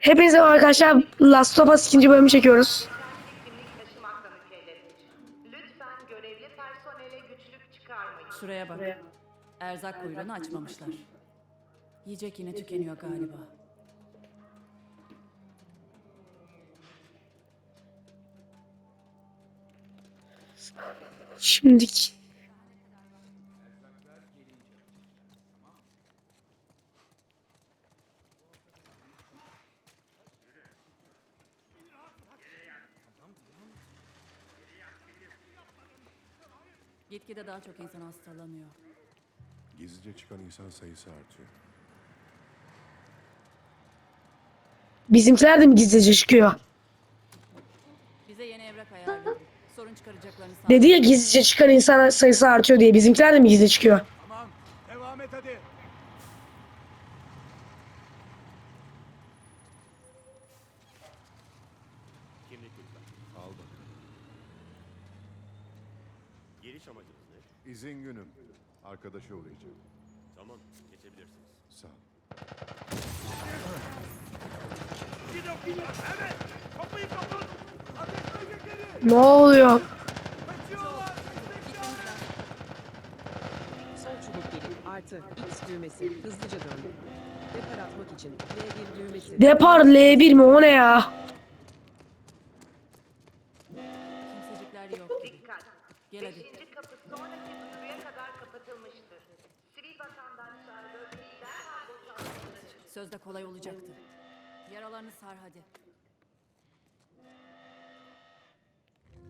Hepinize merhaba arkadaşlar. Last of Us ikinci bölümü çekiyoruz. kimlik taşımakla mükelleftir. Lütfen görevli personele güçlük çıkarmayın. Şuraya bak. Erzak kuyruğunu açmamışlar. Yiyecek yine tükeniyor galiba. Şimdiki. Gitgide daha çok insan hastalanıyor. Gizlice çıkan insan sayısı artıyor. Bizimkiler de mi gizlice çıkıyor? Bize yeni evrak ayarladı. Sorun çıkaracaklarını sanmıyorum. Dedi ya gizlice çıkan insan sayısı artıyor diye. Bizimkiler de mi gizli çıkıyor? Tamam, devam et hadi. Kimlik lütfen. Al bakalım. Geliş amacınız ne? İzin günüm. Arkadaşa uğrayacağım. Tamam, geçebilirsiniz. Sağ ol. Ne oluyor? Sol çubuk gelip artı X düğmesi hızlıca dön. Depar atmak için L1 düğmesi. Depar L1 mi? O ne ya? Sar hadi.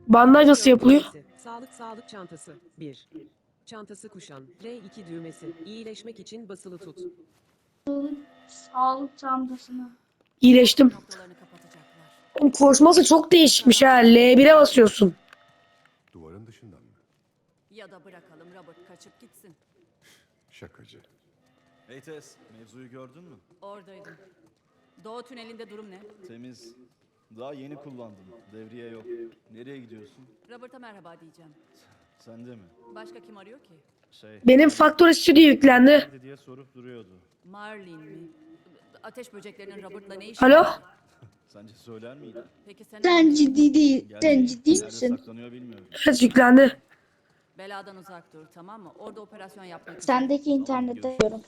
Bandaj nasıl yapılıyor? Sağlık sağlık çantası 1. Çantası kuşan L2 düğmesi İyileşmek için basılı tut. Sağlık çantasına. İyileştim. Noktalarını kapatacaklar. Oğlum Koşması çok değişikmiş ha. L1'e basıyorsun. Duvarın dışından mı? Ya da bırakalım Robert kaçıp gitsin. Şakacı. Hey Tess, mevzuyu gördün mü? Oradaydım. Doğu tünelinde durum ne? Temiz. Daha yeni kullandım. Devriye yok. Nereye gidiyorsun? Robert'a merhaba diyeceğim. Sen de mi? Başka kim arıyor ki? Şey, Benim Factory Studio yüklendi. nerede diye sorup duruyordu. Marlin mi? Ateş böceklerinin Robert'la ne işi Alo? var? Sence söyler miydi? Peki sen, Sen ciddi değil. Sen ciddi nerede misin? saklanıyor bilmiyorum. Evet yüklendi. Beladan uzak dur tamam mı? Orada operasyon yapmak için. Sendeki internette diyorum.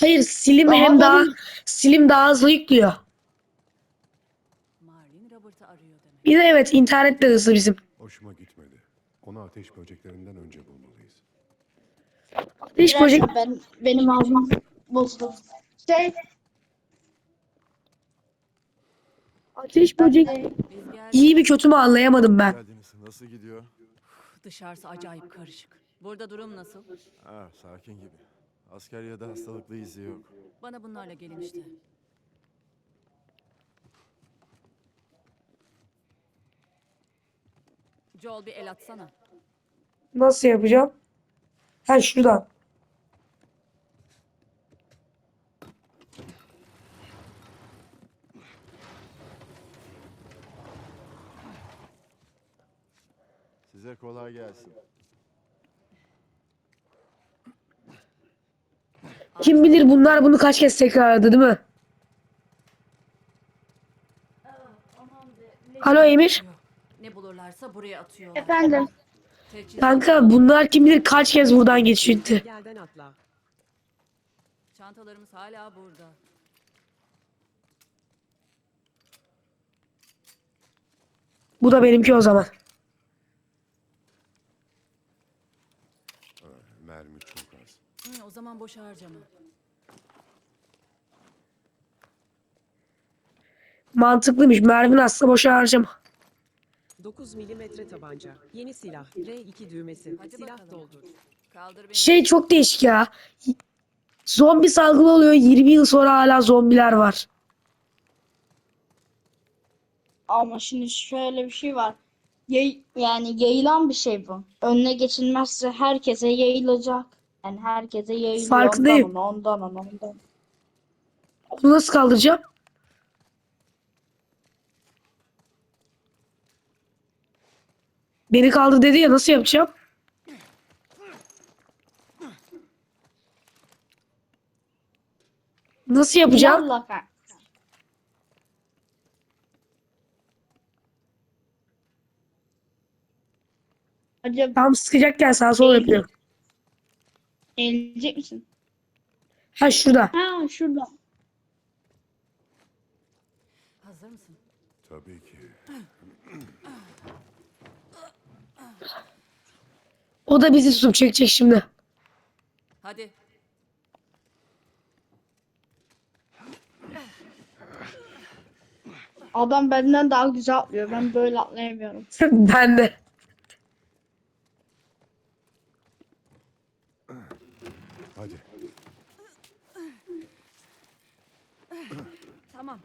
Hayır silim Daha hem daha benim- silim daha hızlı yüklüyor. Marlin Robert'ı arıyor demek. Bir de evet internet de hızlı bizim. Hoşuma gitmedi. Onu ateş böceklerinden önce bulmalıyız. Ateş böcek Ben, benim ağzım bozdu. Şey, ateş böcek iyi mi kötü mü anlayamadım ben. geldiniz. Nasıl gidiyor? Dışarısı acayip karışık. Burada durum nasıl? Ha, sakin gibi. Asker ya da hastalıklı izi yok. Bana bunlarla gelin işte. Joel bir el atsana. Nasıl yapacağım? Ha şuradan. Size kolay gelsin. Kim bilir bunlar bunu kaç kez tekrarladı değil mi? Alo Emir. Ne bulurlarsa buraya atıyorlar. efendim. Kanka bunlar kim bilir kaç kez buradan atla. Çantalarımız hala burada. Bu da benimki o zaman. Mermi çok az. Hı, o zaman boş harcama. Mantıklıymış. Mermin aslında boşa harcama. 9 milimetre tabanca. Yeni silah R2 düğmesi. Hadi Silah bakalım. doldur. Kaldır beni. Şey çok değişik ya. Zombi salgını oluyor. 20 yıl sonra hala zombiler var. Ama şimdi şöyle bir şey var. Yay, yani yayılan bir şey bu. Önüne geçilmezse herkese yayılacak. Yani herkese yayılıyor. Farkındayım. Ondan ona, ondan ona, nasıl kaldıracağım? Beni kaldır dedi ya nasıl yapacağım? Nasıl yapacağım? Yallah kanka. Acaba... Tam sıkacak gel sağa sola şey- yapıyorum eğilecek misin? Ha şurada. Ha şurada. Hazır mısın? Tabii ki. O da bizi tutup çekecek şimdi. Hadi. Adam benden daha güzel atlıyor. Ben böyle atlayamıyorum. ben de. Hadi. Tamam.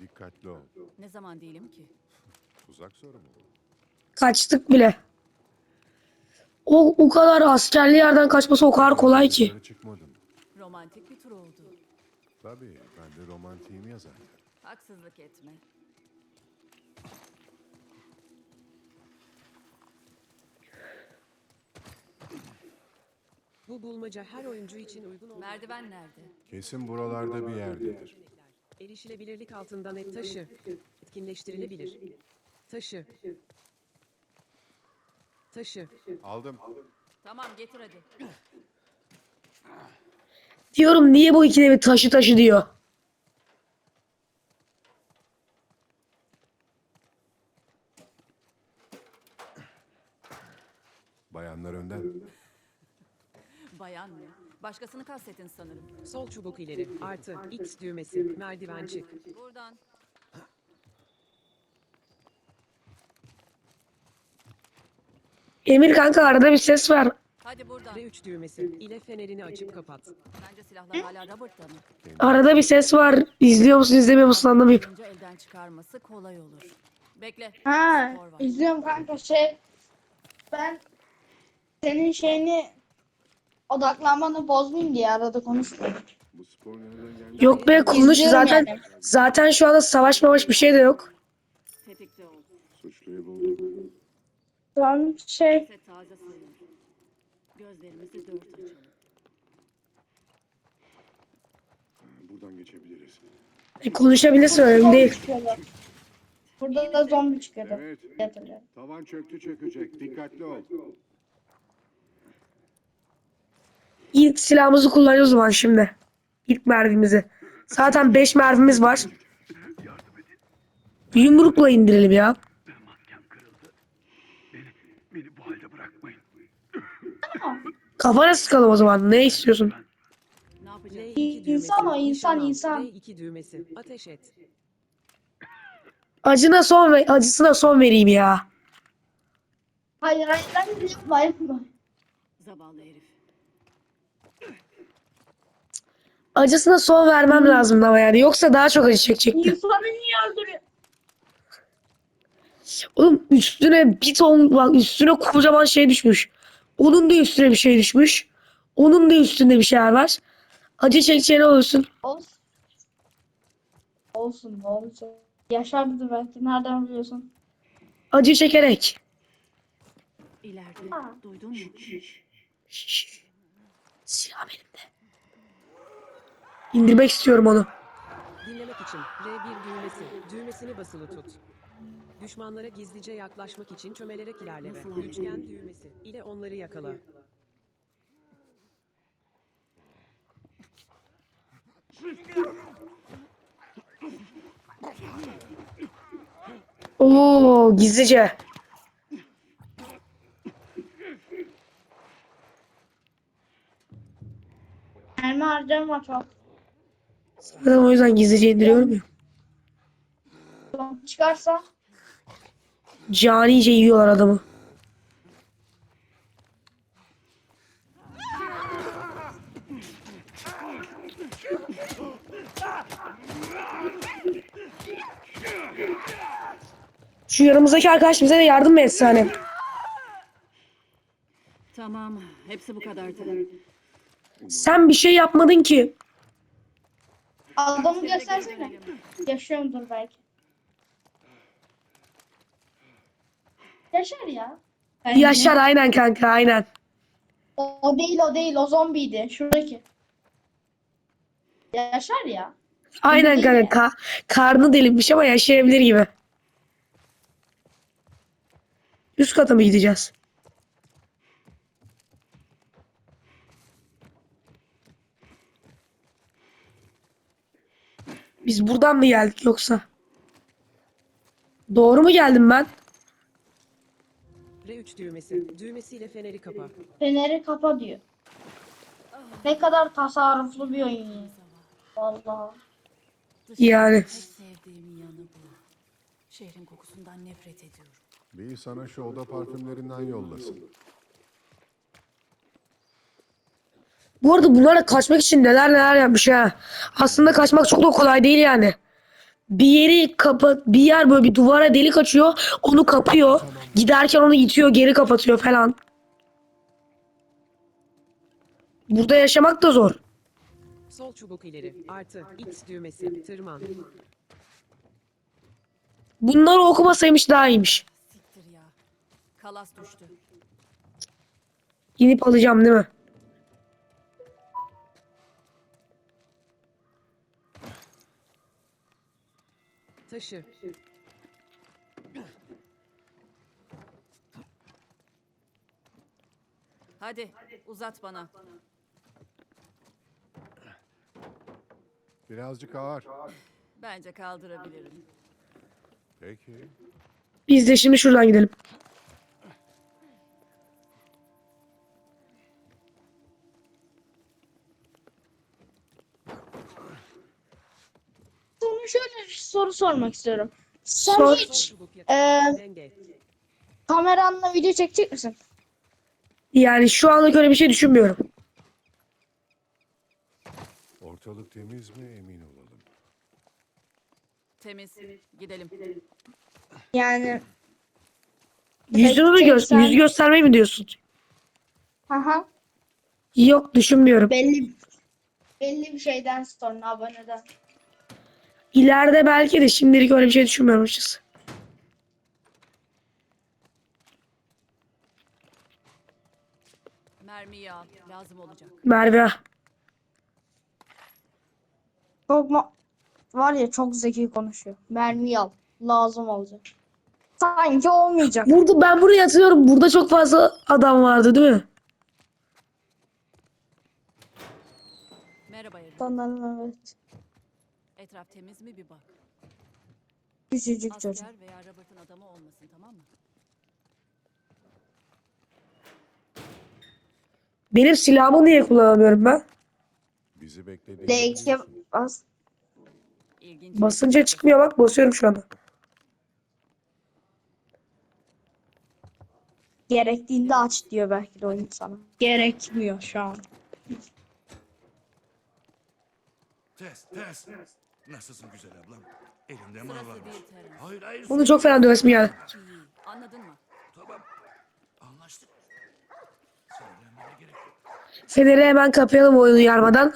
Dikkatli ol. Zaman değilim ki? Tuzak soru mu? Kaçtık bile. O, o kadar askerli yerden kaçması o kadar kolay ki. Dışarı çıkmadım. Romantik bir tur oldu. Tabii ben de romantiğim ya zaten. Haksızlık etme. Bu bulmaca her oyuncu için uygun olmalı. Merdiven nerede? Kesin buralarda bir yerdedir. Erişilebilirlik altında net taşı. Etkinleştirilebilir. Taşı. Taşı. Aldım. Tamam getir hadi. Diyorum niye bu ikide bir taşı taşı diyor. Bayanlar önden. Bayan mı? Başkasını kastettin sanırım. Sol çubuk ileri. Artı. X düğmesi. Merdiven çık. Buradan. Emir kanka arada bir ses var. Hadi buradan. R3 düğmesi. ile fenerini açıp kapat. Bence silahlar hala Robert'ta mı? Arada bir ses var. İzliyor musun izlemiyor musun anlamıyorum. Önce elden çıkarması kolay olur. Bekle. Ha Spor var. izliyorum kanka şey. Ben senin şeyini odaklanmanı bozmayayım diye arada geldi? Yok be konuş İzliyorum zaten. yani. Zaten şu anda savaş mavaş bir şey de yok. Tetikte ol. Suçluyu buldum. Şu an şey Ise taze sayılır. Gözlerimizi dört açalım. Buradan geçebiliriz. E, konuşabilirsin önemli değil. çıkıyorlar. Burada da zombi çıkıyordu. Evet. Hatırlıyorum. Tavan çöktü çökecek. Dikkatli ol. İlk silahımızı kullanıyoruz o zaman şimdi. İlk mermimizi. Zaten 5 mermimiz var. Yumrukla indirelim ya. Kafana sıkalım o zaman. Ne istiyorsun? Ne yapacağız? L2 düğmesi. İnsan o, insan, insan. R2 düğmesi. Ateş et. Acına son ve acısına son vereyim ya. Hayır hayır hayır yapma yapma. Zavallı herif. Acısına son vermem lazım ama yani. Yoksa daha çok acı çekecekti. İnsanı niye öldürüyor? Oğlum üstüne bir ton bak üstüne kocaman şey düşmüş. Onun da üstüne bir şey düşmüş. Onun da üstünde bir şeyler var. Acı çekeceğine olursun. Olsun. Olsun ne olacak? Yaşardı belki. Nereden biliyorsun? Acı çekerek. İleride. Ha. Duydun mu? Şşş. Silah elimde. İndirmek istiyorum onu. Dinlemek için R1 düğmesi. Düğmesini basılı tut. Düşmanlara gizlice yaklaşmak için çömelerek ilerleme. Üçgen düğmesi. ile onları yakala. Oo gizlice. Mermi harcama çok. Zaten o yüzden gizlice indiriyorum ya. Çıkarsa Canice yiyorlar adamı. Şu yanımızdaki arkadaş bize de yardım mı etse hani? Tamam. Hepsi bu kadardı. Sen bir şey yapmadın ki. Adamı göstersene. Yaşıyorumdur belki. Yaşar ya. Ben Yaşar yine. aynen kanka aynen. O, o değil o değil o zombiydi şuradaki. Yaşar ya. Aynen kanka ka karnı delinmiş ama yaşayabilir gibi. Üst kata mı gideceğiz? Biz buradan mı geldik yoksa? Doğru mu geldim ben? R3 düğmesi. Düğmesiyle feneri kapa. Feneri kapa diyor. Ne kadar tasarruflu bir oyun ya. Vallahi. Yani. Sevdiğim yanı bu. Şehrin kokusundan nefret ediyorum. Bir sana şu oda parfümlerinden yollasın. Bu arada bunlarla kaçmak için neler neler yapmış ha. Aslında kaçmak çok da kolay değil yani. Bir yeri kapat, bir yer böyle bir duvara delik açıyor, onu kapıyor. Giderken onu itiyor, geri kapatıyor falan. Burada yaşamak da zor. Sol çubuk ileri. Artı. X düğmesi. Tırman. Bunları okumasaymış daha iyiymiş. Siktir ya. Kalas düştü. İnip alacağım değil mi? Taşı. Hadi uzat bana. Birazcık ağır. Bence kaldırabilirim. Peki. Biz de şimdi şuradan gidelim. Şöyle bir soru sormak istiyorum. Sen Sor. Hiç e, kameranla video çekecek misin? Yani şu anlık öyle bir şey düşünmüyorum. Ortalık temiz mi emin olalım. Temiz. Gidelim. Yani Yüzünü mü gö sen- yüz göstermeyi mi diyorsun? haha Yok düşünmüyorum. belli belli bir şeyden sonra aboneden. İleride belki de şimdilik öyle bir şey düşünmüyorum açıkçası. Mermiyi al. Lazım olacak. Merve. Çok ma- var ya çok zeki konuşuyor. Mermi al. Lazım olacak. Sanki olmayacak. Burada ben buraya yatıyorum. Burada çok fazla adam vardı değil mi? Merhaba. Sanırım evet. Etraf temiz mi bir bak. Küçücük çocuk. Asker veya Robert'ın adamı olmasın tamam mı? Benim silahımı niye kullanamıyorum ben? Bizi beklediğini D2 biliyorsun. bas. İlginç. Basınca çıkmıyor bak basıyorum şu anda. Gerektiğinde aç diyor belki de oyun sana. Gerekmiyor şu an. Test, test. Nasılsın güzel ablam? Elimde mal değil Terence. Hayır, hayır. Bunu çok fena dövesim geldi. İyi. Anladın mı? Tamam. Anlaştık. Sinirlenmene gerek yok. Feneri hemen kapayalım oyunu yarmadan.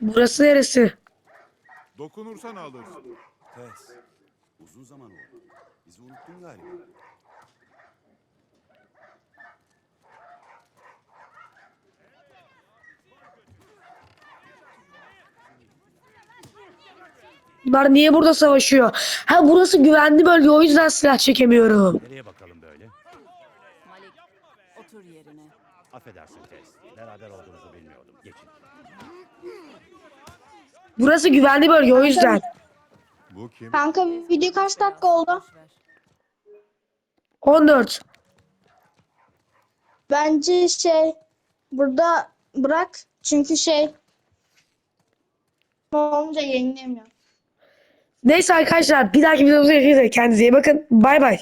Burası neresi? Dokunursan alırsın. Test. Uzun zaman oldu. Bizi unuttun galiba. Bunlar niye burada savaşıyor? Ha burası güvenli bölge o yüzden silah çekemiyorum. Nereye bakalım böyle? Malik otur yerine. Affedersin Tess. Beraber olduğunuzu bilmiyordum. Geçin. Burası güvenli bölge o yüzden. Bu kim? Kanka video kaç dakika oldu? Boş ver. 14. Bence şey burada bırak çünkü şey olunca yayınlayamıyorum. Neyse arkadaşlar bir dahaki videomuzda görüşmek üzere. Kendinize iyi bakın. Bay bay.